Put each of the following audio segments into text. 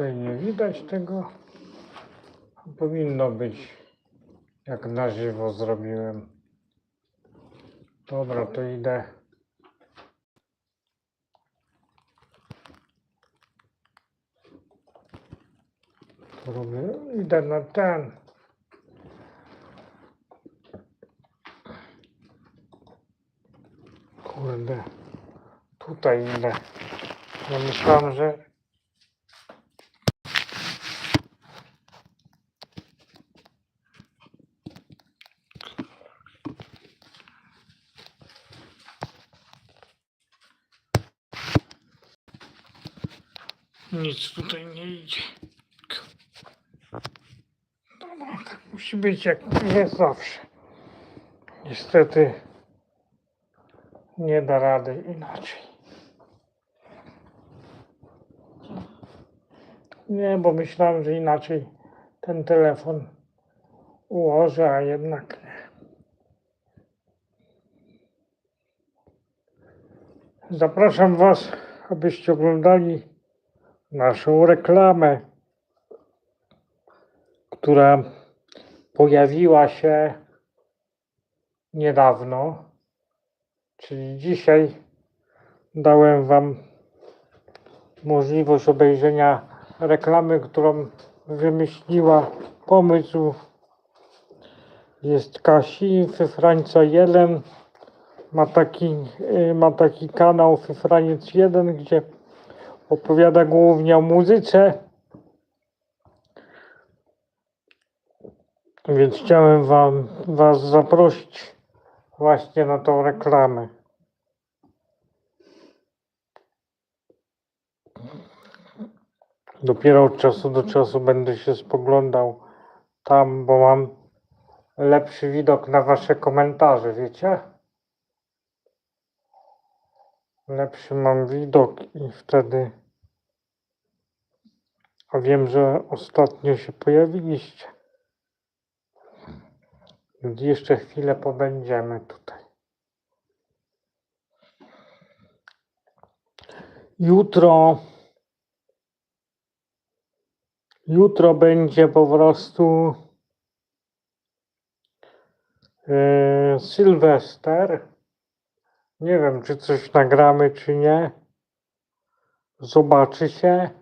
Tutaj nie widać tego. Powinno być jak na żywo zrobiłem. Dobra, to idę. Robię. Idę na ten. Kurde. Tutaj idę. Ja myślałem, że Nic tutaj nie idzie. No, tak musi być jak jest zawsze. Niestety nie da rady inaczej. Nie, bo myślałem, że inaczej ten telefon ułożę, a jednak nie. Zapraszam Was, abyście oglądali naszą reklamę, która pojawiła się niedawno, czyli dzisiaj dałem Wam możliwość obejrzenia reklamy, którą wymyśliła pomysł. Jest Kasi Fyfrańca 1 ma taki, y, ma taki kanał Fyfraniec 1, gdzie opowiada głównie o muzyce. Więc chciałem wam, Was zaprosić właśnie na tą reklamę. Dopiero od czasu do czasu będę się spoglądał tam, bo mam lepszy widok na Wasze komentarze, wiecie? Lepszy mam widok i wtedy. A wiem, że ostatnio się pojawiliście. Więc jeszcze chwilę pobędziemy tutaj. Jutro. Jutro będzie po prostu e, Sylwester. Nie wiem, czy coś nagramy, czy nie. Zobaczy się.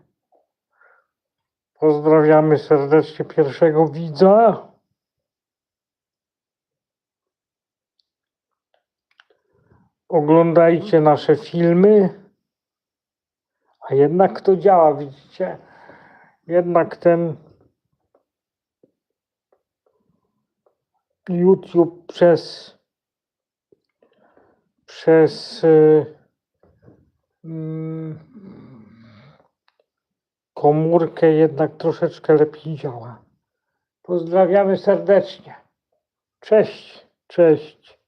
Pozdrawiamy serdecznie pierwszego widza. Oglądajcie nasze filmy. A jednak to działa, widzicie? Jednak ten YouTube przez przez y, mm, komórkę jednak troszeczkę lepiej działa. Pozdrawiamy serdecznie. Cześć, cześć.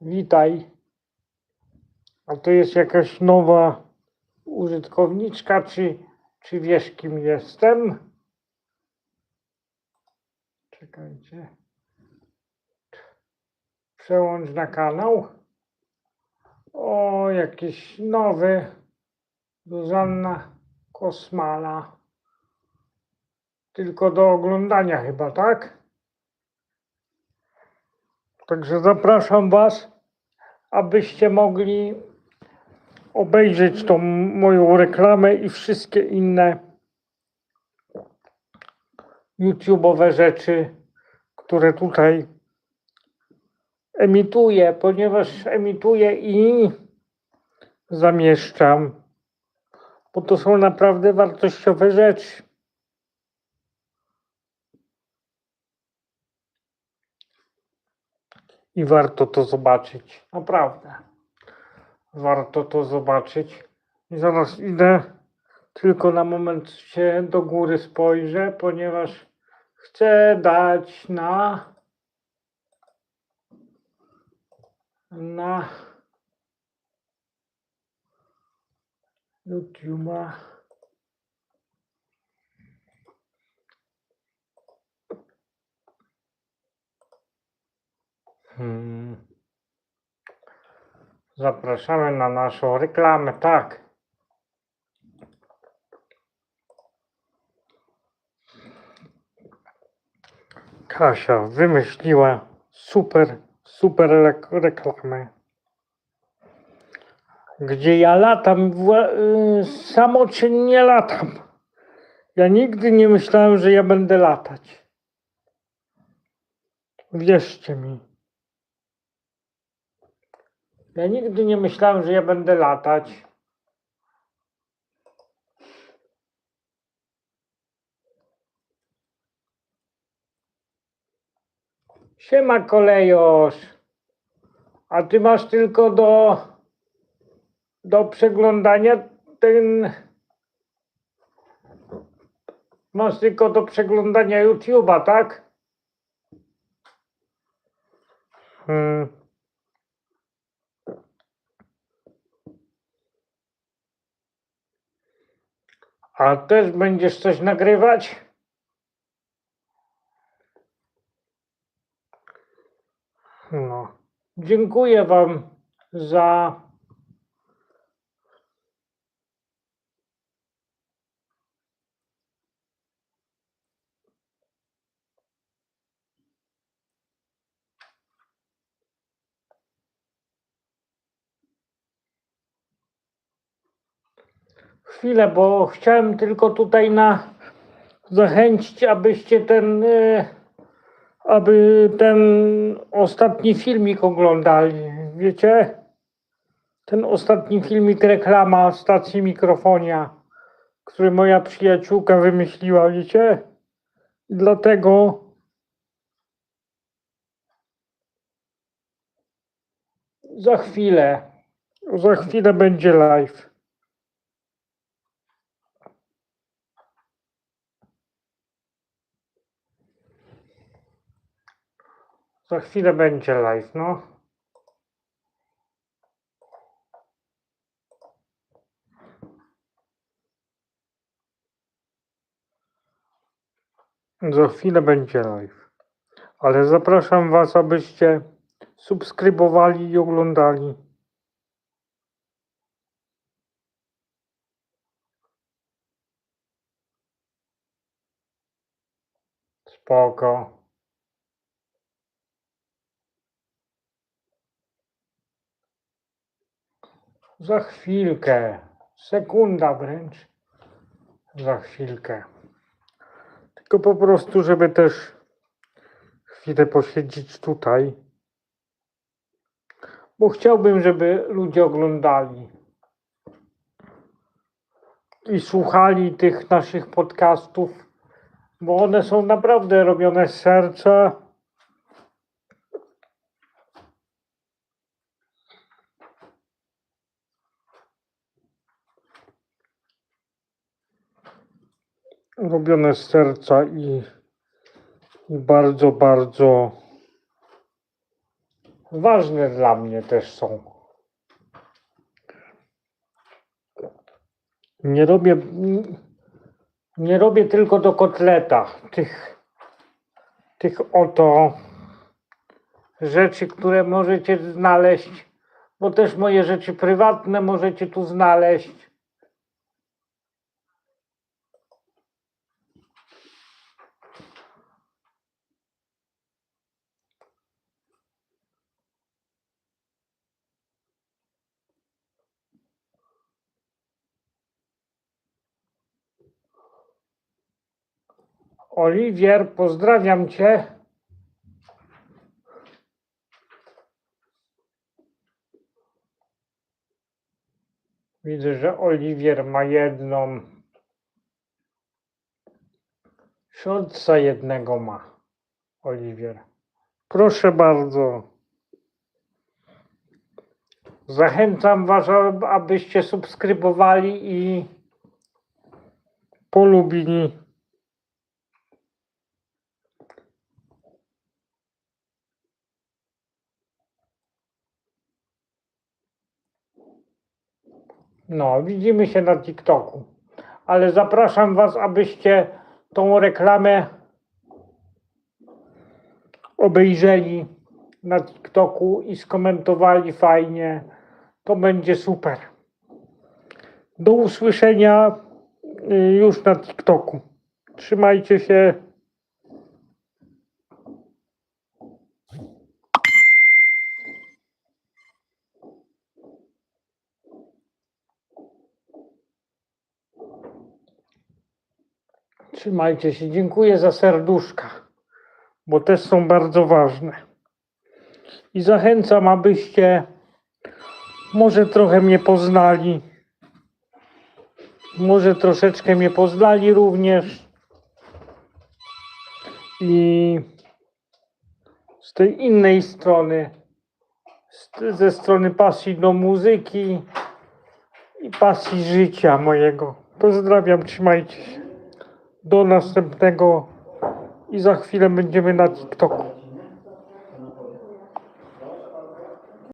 Witaj. A to jest jakaś nowa użytkowniczka, czy, czy wiesz kim jestem? Czekajcie. Przełącz na kanał. O, jakiś nowy. Zuzanna Kosmala. Tylko do oglądania chyba, tak? Także zapraszam Was, abyście mogli obejrzeć tą moją reklamę i wszystkie inne YouTube'owe rzeczy, które tutaj emituję, ponieważ emituję i zamieszczam, bo to są naprawdę wartościowe rzeczy. I warto to zobaczyć, naprawdę. Warto to zobaczyć. I zaraz idę, tylko na moment się do góry spojrzę, ponieważ chcę dać na na YouTube'a. Hmm. Zapraszamy na naszą reklamę, tak. Kasia wymyśliła super, super reklamę. Gdzie ja latam, y, samoczynnie latam. Ja nigdy nie myślałem, że ja będę latać. Wierzcie mi. Ja nigdy nie myślałem, że ja będę latać. Siema kolejosz. A ty masz tylko do do przeglądania ten masz tylko do przeglądania YouTube'a, tak? Hmm. A też będziesz coś nagrywać? No. Dziękuję Wam za. Chwilę, bo chciałem tylko tutaj na zachęcić, abyście ten. y, aby ten ostatni filmik oglądali. Wiecie? Ten ostatni filmik reklama stacji mikrofonia, który moja przyjaciółka wymyśliła, wiecie? I dlatego za chwilę, za chwilę będzie live. Za chwilę będzie live, no. Za chwilę będzie live. Ale zapraszam Was, abyście subskrybowali i oglądali. Spoko. Za chwilkę. Sekunda wręcz. Za chwilkę. Tylko po prostu, żeby też chwilę posiedzieć tutaj. Bo chciałbym, żeby ludzie oglądali i słuchali tych naszych podcastów, bo one są naprawdę robione z serca. Robione z serca i, i bardzo, bardzo ważne dla mnie też są. Nie robię, nie robię tylko do kotleta tych, tych oto rzeczy, które możecie znaleźć, bo też moje rzeczy prywatne możecie tu znaleźć. Oliwier, pozdrawiam Cię. Widzę, że Oliwier ma jedną. Szolca jednego ma. Oliwier. Proszę bardzo. Zachęcam Was, ab- abyście subskrybowali i polubili. No, widzimy się na TikToku. Ale zapraszam Was, abyście tą reklamę obejrzeli na TikToku i skomentowali fajnie. To będzie super. Do usłyszenia y, już na TikToku. Trzymajcie się. Trzymajcie się. Dziękuję za serduszka, bo też są bardzo ważne. I zachęcam, abyście może trochę mnie poznali. Może troszeczkę mnie poznali również. I z tej innej strony, ze strony pasji do muzyki i pasji życia mojego. Pozdrawiam, trzymajcie się. Do następnego i za chwilę będziemy na TikToku.